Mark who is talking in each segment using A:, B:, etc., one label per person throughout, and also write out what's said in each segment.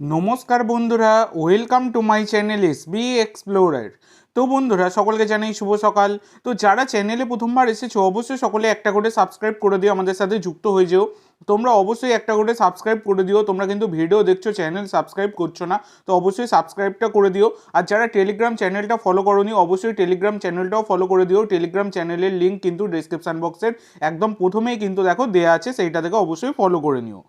A: নমস্কার বন্ধুরা welcome to my channel S B explorer তো বন্ধুরা, সকলকে জানাই শুভ সকাল। তো যারা চ্যানেলে প্রথমবার এসেছ, অবশ্যই সকলে একটা করে সাবস্ক্রাইব করে দিও, আমাদের সাথে যুক্ত হয়ে যেও। তোমরা অবশ্যই একটা করে সাবস্ক্রাইব করে দিও, তোমরা কিন্তু ভিডিও দেখছ চ্যানেল সাবস্ক্রাইব করছ না, তো অবশ্যই সাবস্ক্রাইবটা করে দিও। আর যারা টেলিগ্রাম চ্যানেলটা ফলো করোনি, অবশ্যই টেলিগ্রাম চ্যানেলটাও ফলো করে দিও। টেলিগ্রাম চ্যানেলের লিঙ্ক কিন্তু ডিসক্রিপশন বক্সের একদম প্রথমেই কিন্তু দেখো দেয়া আছে, সেইটা থেকে অবশ্যই ফলো করে নিও।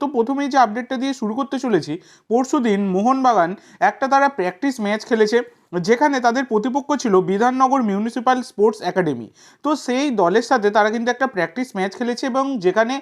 A: তো প্রথমেই যে আপডেটটা দিয়ে শুরু করতে চলেছি পরশু দিন মোহনবাগান একটা তারা প্র্যাকটিস ম্যাচ খেলেছে। যেখানে তাদের প্রতিপক্ষ ছিল বিধাননগর মিউনিসিপ্যাল স্পোর্টস একাডেমি তো সেই দলের সাথে তারা কিন্তু একটা প্র্যাকটিস ম্যাচ খেলেছে এবং যেখানে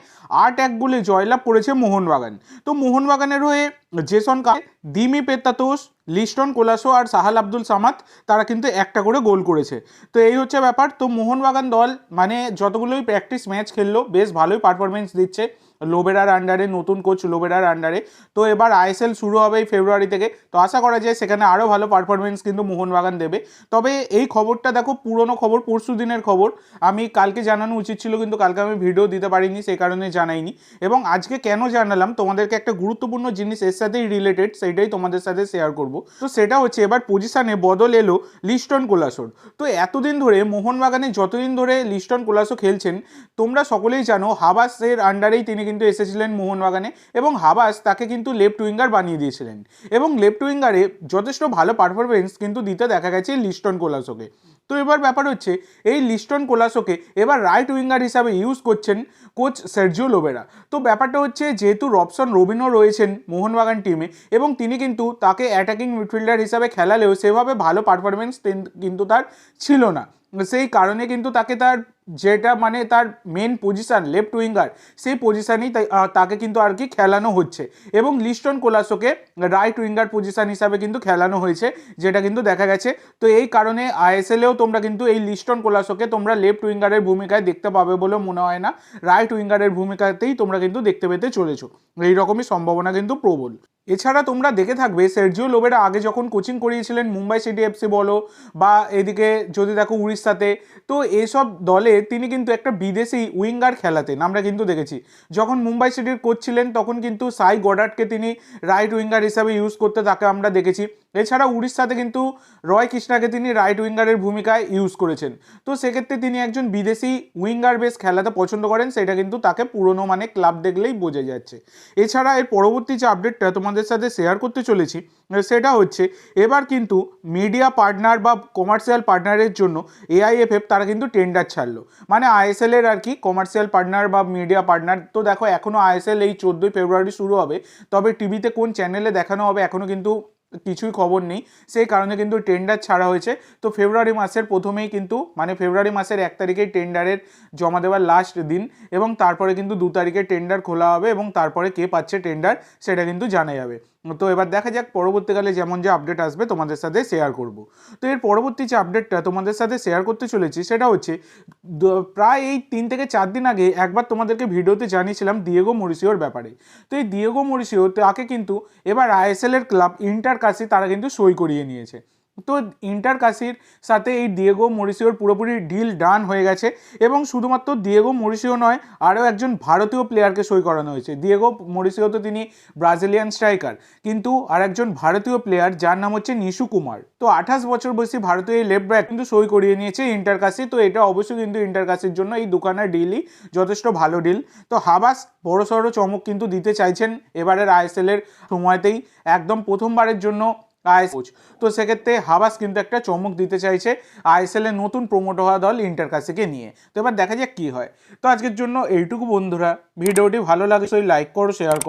A: আট এক গোলে জয়লাভ করেছে মোহনবাগান। তো মোহনবাগানের হয়ে জেসন কা, দিমি পেত্তাতোষ, লিস্টন কোলাসো আর সাহাল আব্দুল সামাদ তারা কিন্তু একটা করে গোল করেছে। তো এই হচ্ছে ব্যাপার। তো মোহনবাগান দল মানে যতগুলোই প্র্যাকটিস ম্যাচ খেললো, বেশ ভালোই পারফরমেন্স দিচ্ছে। লোবেরার আন্ডারে নতুন কোচ লোবেরার আন্ডারে তো এবার আইএসএল শুরু হবে এই ফেব্রুয়ারি থেকে। তো আশা করা যায় সেখানে আরও ভালো পারফরমেন্স কিন্তু মোহনবাগান দেবে। তবে এই খবরটা দেখো, পুরনো খবর, পরশু দিনের খবর। আমি কালকে জানানো উচিত ছিল, কিন্তু কালকে আমি ভিডিও দিতে পারিনি, সেই কারণে জানাইনি। এবং আজকে কেন জানালাম, তোমাদেরকে একটা গুরুত্বপূর্ণ জিনিস এর সাথেই রিলেটেড সেইটাই তোমাদের সাথে শেয়ার করব। তো সেটা হচ্ছে, এবার পজিশনে বদল এলো লিস্টন কোলাসোর। তো এতদিন ধরে মোহনবাগানে যতদিন ধরে লিস্টন কোলাসো খেলছেন, তোমরা সকলেই জানো হাবাসের আন্ডারেই তিনি কিন্তু এসেছিলেন মোহনবাগানে এবং হাবাস তাকে কিন্তু লেফট উইঙ্গার বানিয়ে দিয়েছিলেন। এবং লেফট উইঙ্গারে যথেষ্ট ভালো পারফরমেন্স কিন্তু দিতে দেখা গেছে লিস্টন কোলাসোকে। তো এবার ব্যাপার হচ্ছে, এই লিস্টন কোলাসোকে এবার রাইট উইঙ্গার হিসাবে ইউজ করছেন কোচ সার্জিও লোবেরা তো ব্যাপারটা হচ্ছে, যেহেতু রবসন রবিনও রয়েছেন মোহনবাগান টিমে এবং তিনি কিন্তু তাকে অ্যাটাকিং মিডফিল্ডার হিসাবে খেলালেও সেভাবে ভালো পারফরমেন্স কিন্তু তার ছিল না। সেই কারণে কিন্তু তাকে তার যেটা মানে তার মেন পজিশান লেফট উইঙ্গার সেই পজিশানেই তাকে কিন্তু আর কি খেলানো হচ্ছে। এবং লিস্টন কোলাসোকে রাইট উইঙ্গার পজিশান হিসাবে কিন্তু খেলানো হয়েছে, যেটা কিন্তু দেখা গেছে। তো এই কারণে আইএসএলেও তোমরা কিন্তু এই লিস্টন কোলাসোকে তোমরা লেফট উইঙ্গারের ভূমিকায় দেখতে পাবে বলে মনে হয় না। রাইট উইঙ্গারের ভূমিকাতেই তোমরা কিন্তু দেখতে পেতে চলেছো। এই রকমই সম্ভাবনা কিন্তু প্রবল। এছাড়া তোমরা দেখে থাকবে সের্জিও লোবেরা আগে যখন কোচিং করিয়েছিলেন মুম্বাই সিটি এফসি বলো বা এদিকে যদি দেখো উড়িষ্যাতে, তো এসব দলে তিনি কিন্তু একটা বিদেশি উইঙ্গার খেলাতেন, আমরা কিন্তু দেখেছি। যখন মুম্বাই সিটির কোচ ছিলেন, তখন কিন্তু সাই গডার্টকে তিনি রাইট উইঙ্গার হিসাবে ইউজ করতে তাকে আমরা দেখেছি। এছাড়া উড়িষ্যাতে কিন্তু রয় কৃষ্ণাকে তিনি রাইট উইঙ্গারের ভূমিকায় ইউজ করেছেন। তো সেক্ষেত্রে তিনি একজন বিদেশি উইঙ্গার বেস খেলাতে পছন্দ করেন, সেটা কিন্তু তাকে পুরনো মানে ক্লাব দেখলেই বোঝা যাচ্ছে। এছাড়া এর পরবর্তী যে আপডেটটা তোমাদের সাথে শেয়ার করতে চলেছি, সেটা হচ্ছে এবার কিন্তু মিডিয়া পার্টনার বা কমার্শিয়াল পার্টনারের জন্য এআইএফএফ তারা কিন্তু টেন্ডার ছাড়লো। মানে আইএসএল এর আর কি কমার্শিয়াল পার্টনার বা মিডিয়া পার্টনার তো দেখো এখনও আইএসএল এই চোদ্দোই ফেব্রুয়ারি শুরু হবে, তবে টিভিতে কোন চ্যানেলে দেখানো হবে এখনও কিন্তু কিছুই খবর নেই। সেই কারণে কিন্তু টেন্ডার ছাড়া হয়েছে। তো ফেব্রুয়ারি মাসের প্রথমেই কিন্তু মানে ফেব্রুয়ারি মাসের এক তারিখে টেন্ডারের জমা দেওয়ার লাস্ট দিন এবং তারপরে কিন্তু দু তারিখে টেন্ডার খোলা হবে এবং তারপরে কে পাচ্ছে টেন্ডার সেটা কিন্তু জানা যাবে। তো এবার দেখা যাক পরবর্তীকালে যেমন যে আপডেট আসবে তোমাদের সাথে শেয়ার করব। তো এর পরবর্তী যে আপডেটটা তোমাদের সাথে শেয়ার করতে চলেছি সেটা হচ্ছে প্রায় এই তিন থেকে চার দিন আগে একবার তোমাদেরকে ভিডিওতে জানিয়েছিলাম দিয়েগো মরিসিওর ব্যাপারে। তো এই দিয়েগো মরিসিও তাকে কিন্তু এবার আইএসএল এর ক্লাব ইন্টার কাছে তারা কিন্তু সই করিয়ে নিয়েছে। তো ইন্টার কাসির সাথে এই দিয়েগো মরিসিওর পুরোপুরি ডিল ডান হয়ে গেছে এবং শুধুমাত্র দিয়েগো মরিসিও নয়, আরও একজন ভারতীয় প্লেয়ারকে সই করানো হয়েছে। দিয়েগো মরিসিও তো তিনি ব্রাজিলিয়ান স্ট্রাইকার কিন্তু আর একজন ভারতীয় প্লেয়ার যার নাম হচ্ছে নিশু কুমার। তো আঠাশ বছর বয়সী ভারতীয় এই লেফট ব্যাক কিন্তু সই করিয়ে নিয়েছে ইন্টার কাসি তো এটা অবশ্যই কিন্তু ইন্টার কাসির জন্য এই দোকানের ডিলই যথেষ্ট ভালো ডিল তো হাবাস বড় সড়ো চমক কিন্তু দিতে চাইছেন এবারের আইএসএলের সময়তেই। একদম প্রথমবারের জন্য আইএস কোচ। তো সেক্ষেত্রে হাবাস কিন্তু একটা চমক দিতে চাইছে আইএসএল এর নতুন প্রমোট হওয়া দল ইন্টার কাছেকে নিয়ে। তো এবার দেখা যাক কি হয়। তো আজকের জন্য এইটুকু বন্ধুরা। ভিডিওটি ভালো লাগে লাইক করো শেয়ার করো।